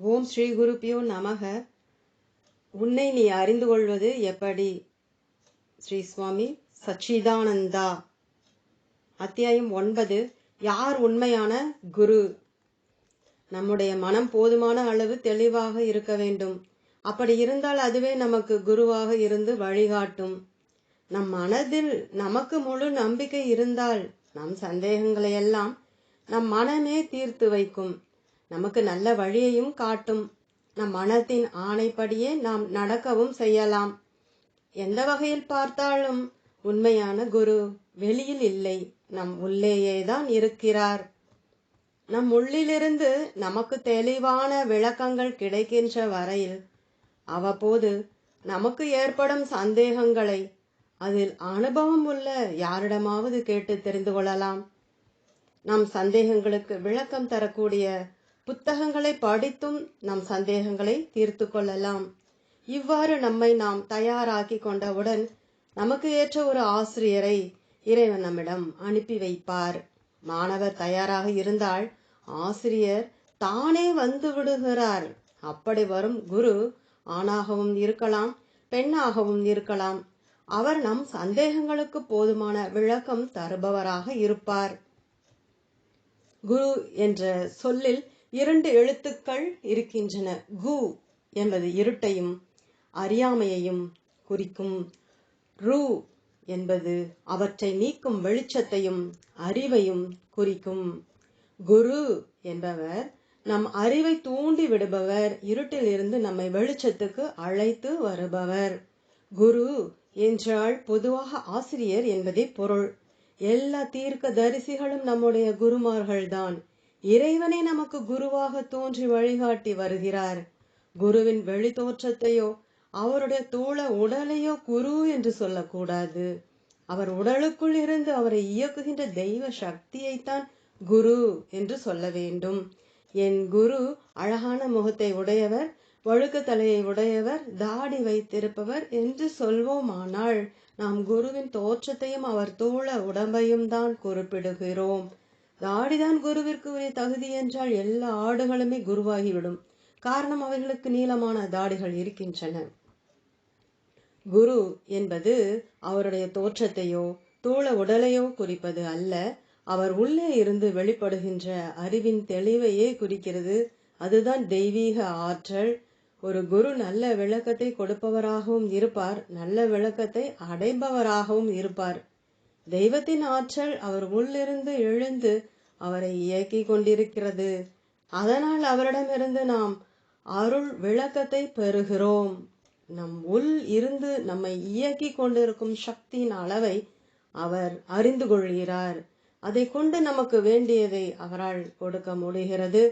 ஓம் ஸ்ரீ குருப்பியோ நமக. உன்னை நீ அறிந்து கொள்வது எப்படி? ஸ்ரீ சுவாமி சச்சிதானந்தா. அத்தியாயம் ஒன்பது. யார் உண்மையான குரு? நம்முடைய மனம் போதுமான அளவு தெளிவாக இருக்க வேண்டும். அப்படி இருந்தால் அதுவே நமக்கு குருவாக இருந்து வழிகாட்டும். நம் மனதில் நமக்கு முழு நம்பிக்கை இருந்தால் நம் சந்தேகங்களை எல்லாம் நம் மனமே தீர்த்து வைக்கும். நமக்கு நல்ல வழியையும் காட்டும். நம் மனத்தின் ஆணைப்படியே நாம் நடக்கவும் செய்யலாம். எந்த வகையில் பார்த்தாலும் உண்மையான குரு வெளியில் இல்லை. நம் உள்ளேயே தான் இருக்கிறார். நம் உள்ளிலிருந்து நமக்கு தெளிவான விளக்கங்கள் கிடைக்கின்ற வரையில் அவ்வப்போது நமக்கு ஏற்படும் சந்தேகங்களை அதில் அனுபவம் உள்ள யாரிடமாவது கேட்டு தெரிந்து கொள்ளலாம். நம் சந்தேகங்களுக்கு விளக்கம் தரக்கூடிய புத்தகங்களை படித்தும் நம் சந்தேகங்களை தீர்த்து கொள்ளலாம் இவ்வாறு நம்மை நாம் தயாராக்கி கொண்டவுடன் நமக்கு ஏற்ற ஒரு ஆசிரியரை இறைவன் நம்மிடம் அனுப்பி வைப்பார். மாணவர் தயாராக இருந்தால் ஆசிரியர் தானே வந்து விடுகிறார். அப்படி வரும் குரு ஆணாகவும் இருக்கலாம் பெண்ணாகவும் இருக்கலாம். அவர் நம் சந்தேகங்களுக்கு போதுமான விளக்கம் தருபவராக இருப்பார். குரு என்ற சொல்லில் இரண்டு எழுத்துக்கள் இருக்கின்றன. கு என்பது இருட்டையும் அறியாமையையும் குறிக்கும். ரு என்பது அவற்றை நீக்கும் வெளிச்சத்தையும் அறிவையும் குறிக்கும். குரு என்பவர் நம் அறிவை தூண்டி விடுபவர் இருட்டில் இருந்து நம்மை வெளிச்சத்துக்கு அழைத்து வருபவர். குரு என்றால் பொதுவாக ஆசிரியர் என்பதே பொருள். எல்லா தீர்க்க தரிசிகளும் நம்முடைய குருமார்கள்தான். இறைவனை நமக்கு குருவாக தோன்றி வழிகாட்டி வருகிறார். குருவின் வெளி தோற்றத்தையோ அவருடைய தோழ உடலையோ குரு என்று சொல்லக்கூடாது. அவர் உடலுக்குள் இருந்து அவரை இயக்குகின்ற தெய்வ சக்தியைத்தான் குரு என்று சொல்ல வேண்டும். என் குரு அழகான முகத்தை உடையவர் வழுக்கு தலையை உடையவர் தாடி வைத்திருப்பவர் என்று சொல்வோமானால் நாம் குருவின் தோற்றத்தையும் அவர் தோழ உடம்பையும் தான் குறிப்பிடுகிறோம். தாடிதான் குருவிற்கு உரிய தகுதி என்றால் எல்லா ஆடுகளுமே குருவாகிவிடும். காரணம் அவைகளுக்கு நீளமான தாடிகள் இருக்கின்றன. குரு என்பது அவருடைய தோற்றத்தையோ தோள உடலையோ குறிப்பது அல்ல. அவர் உள்ளே இருந்து வெளிப்படுகின்ற அறிவின் தெளிவையே குறிக்கிறது. அதுதான் தெய்வீக ஆற்றல். ஒரு குரு நல்ல விளக்கத்தை கொடுப்பவராகவும் இருப்பார். நல்ல விளக்கத்தை அடைபவராகவும் இருப்பார். தெய்வத்தின் ஆற்றல் அவர் உள்ளிருந்து எழுந்து அவரை இயக்கிக் கொண்டிருக்கிறது. அதனால் அவரிடமிருந்து நாம் அருள் விளக்கத்தை பெறுகிறோம். நம் உள் இருந்து நம்மை இயக்கி கொண்டிருக்கும் சக்தியின் அளவை அவர் அறிந்து கொள்கிறார். அதை கொண்டு நமக்கு வேண்டியதை அவரால் கொடுக்க முடிகிறது.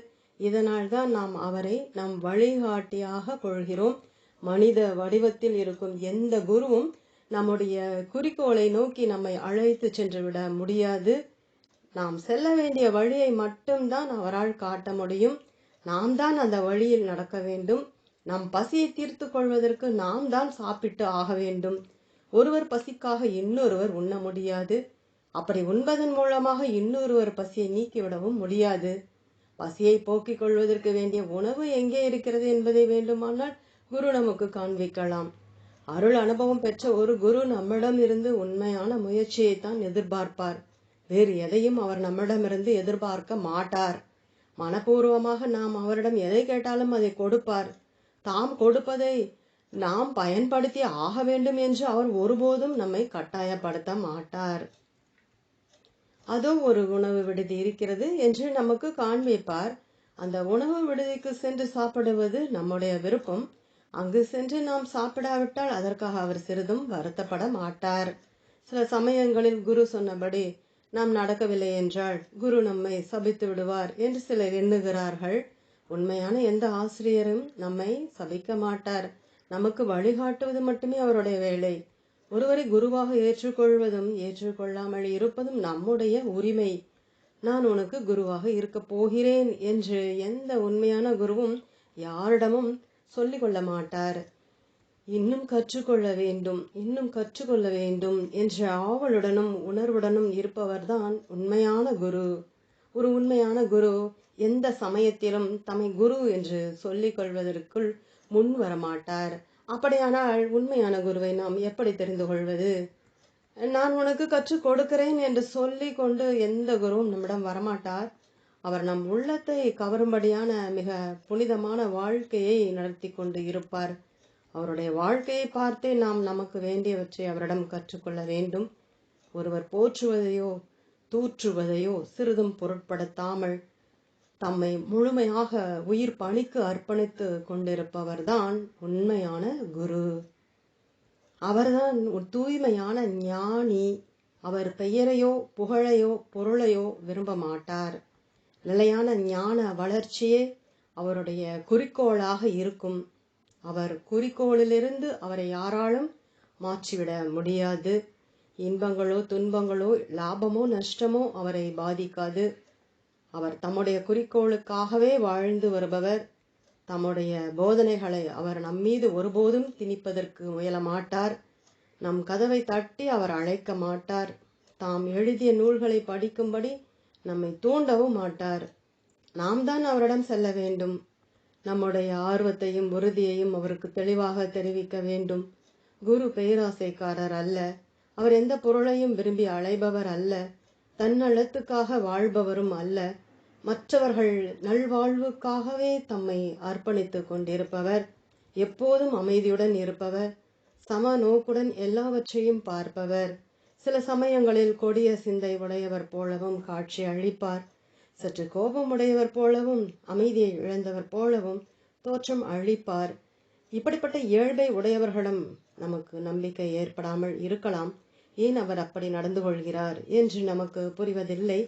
இதனால் தான் நாம் அவரை நம் வழிகாட்டியாக கொள்கிறோம். மனித வடிவத்தில் இருக்கும் எந்த குருவும் நம்முடைய குறிக்கோளை நோக்கி நம்மை அழைத்து சென்று விட முடியாது. நாம் செல்ல வேண்டிய வழியை மட்டும்தான் அவரால் காட்ட முடியும். நாம் தான் அந்த வழியில் நடக்க வேண்டும். நம் பசியை தீர்த்து கொள்வதற்கு நாம் தான் சாப்பிட்டு ஆக வேண்டும். ஒருவர் பசிக்காக இன்னொருவர் உண்ண முடியாது. அப்படி உண்பதன் மூலமாக இன்னொருவர் பசியை நீக்கிவிடவும் முடியாது. பசியை போக்கிக் கொள்வதற்கு வேண்டிய உணவு எங்கே இருக்கிறது என்பதை வேண்டுமானால் குரு நமக்கு காண்பிக்கலாம். அருள் அனுபவம் பெற்ற ஒரு குரு நம்மிடம் இருந்து உண்மையான முயற்சியை தான் எதிர்பார்ப்பார். வேறு எதையும் அவர் நம்மிடமிருந்து எதிர்பார்க்க மாட்டார். மனப்பூர்வமாக நாம் அவரிடம் எதை கேட்டாலும் அதை கொடுப்பார். தாம் கொடுப்பதை நாம் பயன்படுத்தி ஆக வேண்டும் என்று அவர் ஒருபோதும் நம்மை கட்டாயப்படுத்த மாட்டார். அதோ ஒரு உணவு விடுதி இருக்கிறது என்று நமக்கு காண்பிப்பார். அந்த உணவு விடுதிக்கு சென்று சாப்பிடுவது நம்முடைய விருப்பம். அங்கு சென்று நாம் சாப்பிடாவிட்டால் அதற்காக அவர் சிறிதும் வருத்தப்பட மாட்டார். சில சமயங்களில் குரு சொன்னபடி நாம் நடக்கவில்லை என்றால் குரு நம்மை சபித்து விடுவார் என்று சிலர் எண்ணுகிறார்கள். உண்மையான எந்த ஆசிரியரும் நம்மை சபிக்க மாட்டார். நமக்கு வழிகாட்டுவது மட்டுமே அவருடைய வேலை. ஒருவரை குருவாக ஏற்றுக்கொள்வதும் ஏற்றுக்கொள்ளாமல் இருப்பதும் நம்முடைய உரிமை. நான் உனக்கு குருவாக இருக்கப் போகிறேன் என்று எந்த உண்மையான குருவும் யாரிடமும் சொல்லிக் கொள்ள மாட்டார். இன்னும் கற்றுக்கொள்ள வேண்டும் இன்னும் கற்றுக்கொள்ள வேண்டும் என்ற ஆவலுடனும் உணர்வுடனும் இருப்பவர்தான் உண்மையான குரு. ஒரு உண்மையான குரு எந்த சமயத்திலும் தம்மை குரு என்று சொல்லிக் கொள்வதற்குள் முன் வரமாட்டார். அப்படியானால் உண்மையான குருவை நாம் எப்படி தெரிந்து கொள்வது? நான் உனக்கு கற்றுக் கொடுக்கிறேன் என்று சொல்லி கொண்டு எந்த குருவும் நம்மிடம் வரமாட்டார். அவர் நம் உள்ளத்தை கவரும்படியான மிக புனிதமான வாழ்க்கையை நடத்தி கொண்டு இருப்பார். அவருடைய வாழ்க்கையை பார்த்தே நாம் நமக்கு வேண்டியவற்றை அவரிடம் கற்றுக்கொள்ள வேண்டும். ஒருவர் போற்றுவதையோ தூற்றுவதையோ சிறிதும் பொருட்படுத்தாமல் தம்மை முழுமையாக உயிர் பணிக்கு அர்ப்பணித்து கொண்டிருப்பவர்தான் உண்மையான குரு. அவர்தான் ஒரு தூய்மையான ஞானி. அவர் பெயரையோ புகழையோ பொருளையோ விரும்ப மாட்டார். நிலையான ஞான வளர்ச்சியே அவருடைய குறிக்கோளாக இருக்கும். அவர் குறிக்கோளிலிருந்து அவரை யாராலும் மாற்றிவிட முடியாது. இன்பங்களோ துன்பங்களோ லாபமோ நஷ்டமோ அவரை பாதிக்காது. அவர் தம்முடைய குறிக்கோளுக்காகவே வாழ்ந்து வருபவர். தம்முடைய போதனைகளை அவர் நம்மீது ஒருபோதும் திணிப்பதற்கு முயல மாட்டார் நம் கதவை தட்டி அவர் அழைக்க மாட்டார். தாம் எழுதிய நூல்களை படிக்கும்படி நம்மை தூண்டவும் மாட்டார். நாம் தான் அவரிடம் செல்ல வேண்டும். நம்முடைய ஆர்வத்தையும் உறுதியையும் அவருக்கு தெளிவாக தெரிவிக்க வேண்டும். குரு பேராசைக்காரர் அல்ல. அவர் எந்த பொருளையும் விரும்பி அலைபவர் அல்ல. தன்னலத்துக்காக வாழ்பவரும் அல்ல. மற்றவர்கள் நல்வாழ்வுக்காகவே தம்மை அர்ப்பணித்துக் கொண்டிருப்பவர். எப்போதும் அமைதியுடன் இருப்பவர். சம நோக்குடன் எல்லாவற்றையும் பார்ப்பவர். சில சமயங்களில் கொடிய சிந்தை உடையவர் போலவும் காட்சி அளிப்பார் சற்று கோபம் உடையவர் போலவும் அமைதியை இழந்தவர் போலவும் தோற்றம் அழிப்பார். இப்படிப்பட்ட இயல்பை உடையவர்களிடம் நமக்கு நம்பிக்கை ஏற்படாமல் இருக்கலாம். ஏன் அவர் அப்படி நடந்து கொள்கிறார் என்று நமக்கு புரிவதில்லை.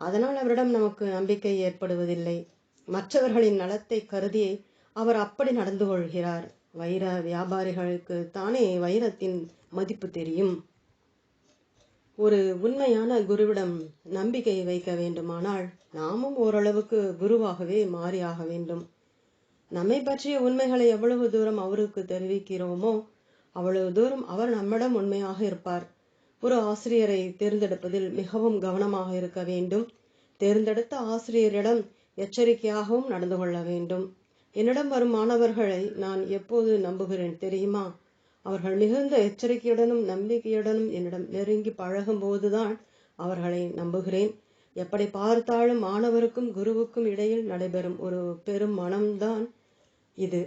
அதனால் அவரிடம் நமக்கு நம்பிக்கை ஏற்படுவதில்லை. மற்றவர்களின் நலத்தை கருதி அவர் அப்படி நடந்து கொள்கிறார். வைர வியாபாரிகளுக்கு தானே வைரத்தின் மதிப்பு தெரியும். ஒரு உண்மையான குருவிடம் நம்பிக்கை வைக்க வேண்டுமானால் நாமும் ஓரளவுக்கு குருவாகவே மாறியாக வேண்டும். நம்மை பற்றிய உண்மைகளை எவ்வளவு தூரம் அவருக்கு தெரிவிக்கிறோமோ அவ்வளவு தூரம் அவர் நம்மிடம் உண்மையாக இருப்பார். ஒரு ஆசிரியரை தேர்ந்தெடுப்பதில் மிகவும் கவனமாக இருக்க வேண்டும். தேர்ந்தெடுத்த ஆசிரியரிடம் எச்சரிக்கையாகவும் நடந்து கொள்ள வேண்டும். என்னிடம் வரும் மாணவர்களை நான் எப்போது நம்புகிறேன் தெரியுமா? அவர்கள் மிகுந்த எச்சரிக்கையுடனும் நம்பிக்கையுடனும் என்னிடம் நெருங்கி பழகும் போதுதான் அவர்களை நம்புகிறேன். எப்படி பார்த்தாலும் மாணவருக்கும் குருவுக்கும் இடையில் நடைபெறும் ஒரு பெரும் மனம்தான் இது.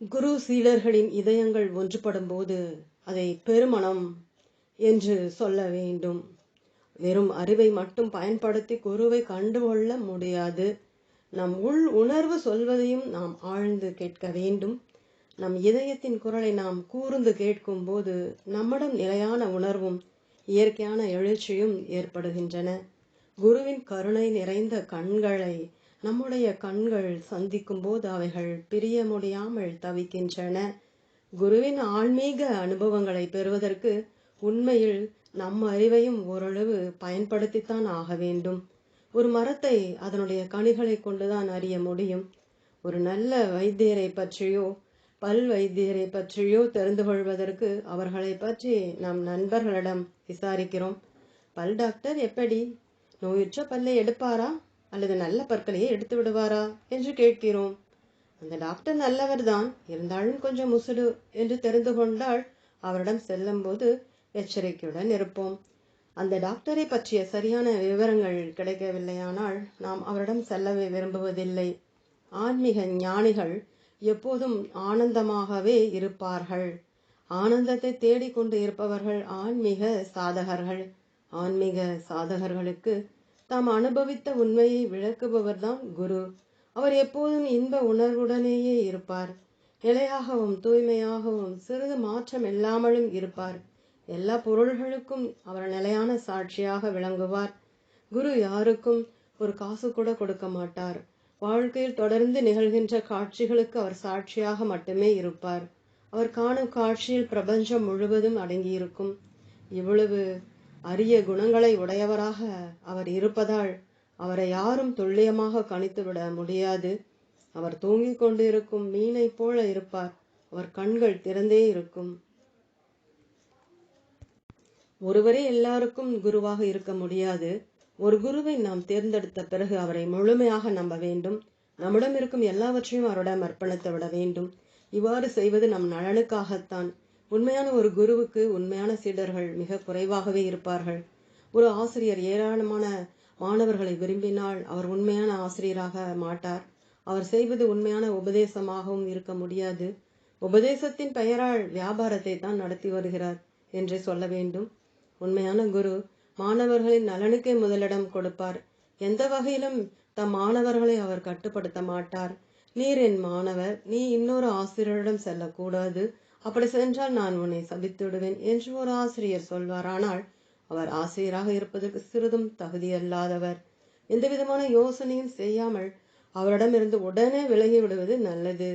குரு சீடர்களின் இதயங்கள் ஒன்றுபடும் போது அதை பெருமணம் என்று சொல்ல வேண்டும். வெறும் அறிவை மட்டும் பயன்படுத்தி குருவை கண்டுகொள்ள முடியாது. நம் உள் உணர்வு சொல்வதையும் நாம் ஆழ்ந்து கேட்க வேண்டும். நம் இதயத்தின் குரலை நாம் கூர்ந்து கேட்கும் போது நம்மிடம் நிலையான உணர்வும் இயற்கையான எழுச்சியும் ஏற்படுகின்றன. குருவின் கருணை நிறைந்த கண்களை நம்முடைய கண்கள் சந்திக்கும் போது அவைகள் பிரிய முடியாமல் தவிக்கின்றன. குருவின் ஆன்மீக அனுபவங்களை பெறுவதற்கு உண்மையில் நம் அறிவையும் ஓரளவு பயன்படுத்தித்தான் ஆக வேண்டும். ஒரு மரத்தை அதனுடைய கனிகளை கொண்டுதான் அறிய முடியும். ஒரு நல்ல வைத்தியரை பற்றியோ பல் வைத்தியரை பற்றியோ தெரிந்து கொள்வதற்கு அவர்களை பற்றி நம் நண்பர்களிடம் விசாரிக்கிறோம். பல் டாக்டர் எப்படி? நோயுற்ற பல்லை எடுப்பாரா? அல்லது நல்ல பற்களையே எடுத்து விடுவாரா? என்று கேட்கிறோம். அந்த டாக்டர் நல்லவர்தான். இருந்தாலும் கொஞ்சம் முசுடு என்று தெரிந்து கொண்டால் அவரிடம் செல்லும்போது எச்சரிக்கையுடன் இருப்போம். அந்த டாக்டரை பற்றிய சரியான விவரங்கள் கிடைக்கவில்லையானால் நாம் அவரிடம் செல்லவே விரும்புவதில்லை. ஆன்மீக ஞானிகள் எப்போதும் ஆனந்தமாகவே இருப்பார்கள். ஆனந்தத்தை தேடிக்கொண்டு இருப்பவர்கள் ஆன்மீக சாதகர்கள். ஆன்மீக சாதகர்களுக்கு தாம் அனுபவித்த உண்மையை விளக்குபவர்தான் குரு. அவர் எப்போதும் இன்ப உணர்வுடனேயே இருப்பார். நிலையாகவும் தூய்மையாகவும் சிறிது மாற்றம் இல்லாமலும் இருப்பார். எல்லா பொருள்களுக்கும் அவர் நிலையான சாட்சியாக விளங்குவார். குரு யாருக்கும் ஒரு காசு கூட கொடுக்க மாட்டார். வாழ்க்கையில் தொடர்ந்து நிகழ்கின்ற காட்சிகளுக்கு அவர் சாட்சியாக மட்டுமே இருப்பார். அவர் காணும் காட்சியில் பிரபஞ்சம் முழுவதும் அடங்கியிருக்கும். இவ்வளவு அரிய குணங்களை உடையவராக அவர் இருப்பதால் அவரை யாரும் துல்லியமாக கணித்துவிட முடியாது. அவர் தூங்கிக் கொண்டிருக்கும் மீனைப் போல இருப்பார். அவர் கண்கள் திறந்தே இருக்கும். ஒருவரே எல்லாருக்கும் குருவாக இருக்க முடியாது. ஒரு குருவை நாம் தேர்ந்தெடுத்த பிறகு அவரை முழுமையாக நம்ப வேண்டும். நம்மிடம் இருக்கும் எல்லாவற்றையும் அவரிடம் அர்ப்பணித்து விட வேண்டும். இவ்வாறு செய்வது நம் நலனுக்காகத்தான். உண்மையான ஒரு குருவுக்கு உண்மையான சீடர்கள் மிக குறைவாகவே இருப்பார்கள். ஒரு ஆசிரியர் ஏராளமான மாணவர்களை விரும்பினால் அவர் உண்மையான ஆசிரியராக மாட்டார். அவர் செய்வது உண்மையான உபதேசமாகவும் இருக்க முடியாது. உபதேசத்தின் பெயரால் வியாபாரத்தை தான் நடத்தி வருகிறார் என்றே சொல்ல வேண்டும். உண்மையான குரு மாணவர்களின் நலனுக்கே முதலிடம் கொடுப்பார். எந்த வகையிலும் தம் மாணவர்களை அவர் கட்டுப்படுத்த மாட்டார். நீர் என் மாணவர் நீ இன்னொரு ஆசிரியரிடம் செல்லக்கூடாது. அப்படி சென்றால் நான் உன்னை சபித்து விடுவேன் என்று ஒரு ஆசிரியர் சொல்வார். ஆனால் அவர் ஆசிரியராக இருப்பதற்கு சிறிதும் தகுதியல்லாதவர். எந்த விதமான யோசனையும் செய்யாமல் அவரிடமிருந்து உடனே விலகி விடுவது நல்லது.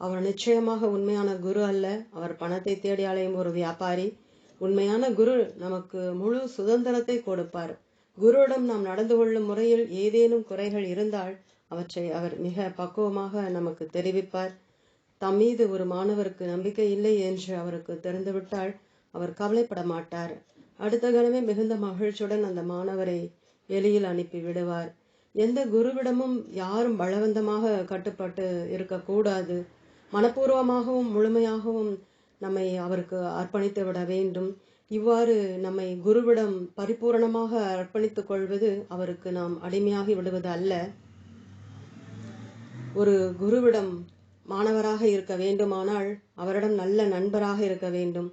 அவர் நிச்சயமாக உண்மையான குரு அல்ல. அவர் பணத்தை தேடி அலையும் ஒரு வியாபாரி. உண்மையான குரு நமக்கு முழு சுதந்திரத்தை கொடுப்பார். குருவிடம் நாம் நடந்து கொள்ளும் முறையில் ஏதேனும் குறைகள் இருந்தால் அவற்றை அவர் மிக பக்குவமாக நமக்கு தெரிவிப்பார். தம் மீது ஒரு மாணவருக்கு நம்பிக்கை இல்லை என்று அவருக்கு தெரிந்துவிட்டால் அவர் கவலைப்பட மாட்டார். அடுத்த கணமே மிகுந்த மகிழ்ச்சியுடன் அந்த மாணவரை வெளியில் அனுப்பி விடுவார். எந்த குருவிடமும் யாரும் பலவந்தமாக கட்டுப்பட்டு இருக்கக்கூடாது. மனப்பூர்வமாகவும் முழுமையாகவும் நம்மை அவருக்கு அர்ப்பணித்து விட வேண்டும். இவ்வாறு நம்மை குருவிடம் பரிபூரணமாக அர்ப்பணித்துக் கொள்வது அவருக்கு நாம் அடிமையாகி விடுவது அல்ல. ஒரு குருவிடம் மாணவராக இருக்க வேண்டுமானால் அவரிடம் நல்ல நண்பராக இருக்க வேண்டும்.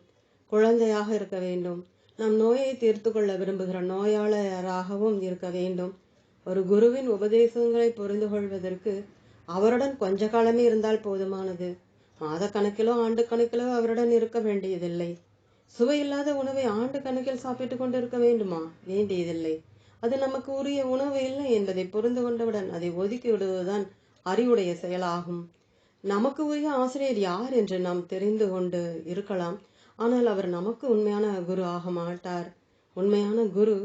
குழந்தையாக இருக்க வேண்டும். நம் நோயை தீர்த்து கொள்ள விரும்புகிற நோயாளராகவும் இருக்க வேண்டும். ஒரு குருவின் உபதேசங்களை புரிந்து கொள்வதற்கு அவருடன் கொஞ்ச காலமே இருந்தால் போதுமானது. மாத கணக்கிலோ ஆண்டு கணக்கிலோ அவருடன் இருக்க வேண்டியதில்லை. சுவையில்லாத உணவை ஆண்டு கணக்கில் சாப்பிட்டு கொண்டு இருக்க வேண்டுமா? வேண்டியதில்லை. அது நமக்கு உரிய உணவு இல்லை என்பதை புரிந்து கொண்டவுடன் அதை ஒதுக்கி விடுவதுதான் அறிவுடைய செயலாகும். நமக்கு உரிய ஆசிரியர் யார் என்று நாம் தெரிந்து கொண்டு இருக்கலாம். ஆனால் அவர் நமக்கு உண்மையான குரு ஆக மாட்டார். உண்மையான குரு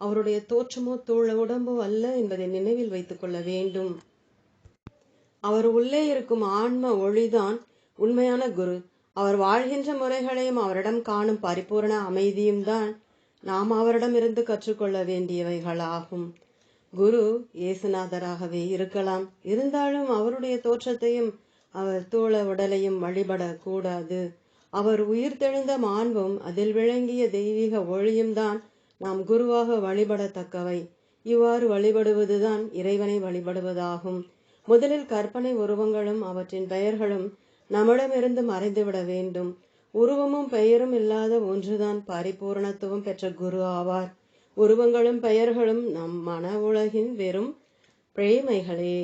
அவருடைய தோற்றமோ தோழ உடம்போ அல்ல என்பதை நினைவில் வைத்துக் கொள்ள வேண்டும். அவர் உள்ளே இருக்கும் ஆன்ம ஒளிதான் உண்மையான குரு. அவர் வாழ்கின்ற முறைகளையும் அவரிடம் காணும் பரிபூரண அமைதியும் தான் நாம் அவரிடம் இருந்து கற்றுக்கொள்ள வேண்டியவைகளாகும். குரு இயேசுநாதராகவே இருக்கலாம். இருந்தாலும் அவருடைய தோற்றத்தையும் அவர் தோள உடலையும் வழிபடக்கூடாது. அவர் உயிர் தெழுந்த மாண்பும் அதில் விளங்கிய தெய்வீக ஒளியும் தான் நாம் குருவாக வழிபடத்தக்கவை. இவ்வாறு வழிபடுவதுதான் இறைவனை வழிபடுவதாகும். முதலில் கற்பனை உருவங்களும் அவற்றின் பெயர்களும் நம்மிடமிருந்து மறைந்துவிட வேண்டும். உருவமும் பெயரும் இல்லாத ஒன்றுதான் பரிபூரணத்துவம் பெற்ற குரு ஆவார். உருவங்களும் பெயர்களும் நம் மன உலகின் வெறும் பிரேமைகளே.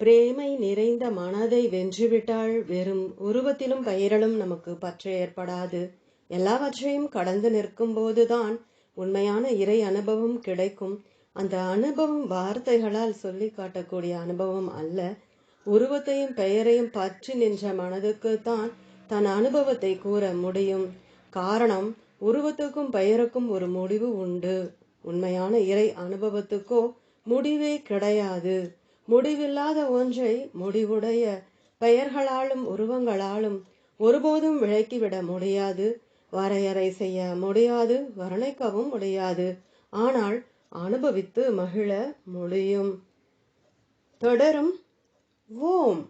பிரேமை நிறைந்த மனதை வென்றுவிட்டால் வெறும் உருவத்திலும் பெயரிலும் நமக்கு பற்று ஏற்படாது. எல்லாவற்றையும் கடந்து நிற்கும் போதுதான் உண்மையான இறை அனுபவம் கிடைக்கும். அந்த அனுபவம் வார்த்தைகளால் சொல்லி காட்டக்கூடிய அனுபவம் அல்ல. உருவத்தையும் பெயரையும் பற்றி நின்ற மனதுக்கு தான் தன் அனுபவத்தை கூற முடியும். காரணம் உருவத்துக்கும் பெயருக்கும் ஒரு முடிவு உண்டு. உண்மையான இறை அனுபவத்துக்கோ முடிவே கிடையாது. முடிவில்லாத ஒன்றை முடிவுடைய பெயர்களாலும் உருவங்களாலும் ஒருபோதும் விளக்கிவிட முடியாது. வரையறை செய்ய முடியாது வர்ணிக்கவும் முடியாது. ஆனால் அனுபவித்து மகிழ முடியும். தொடரும் ஓம்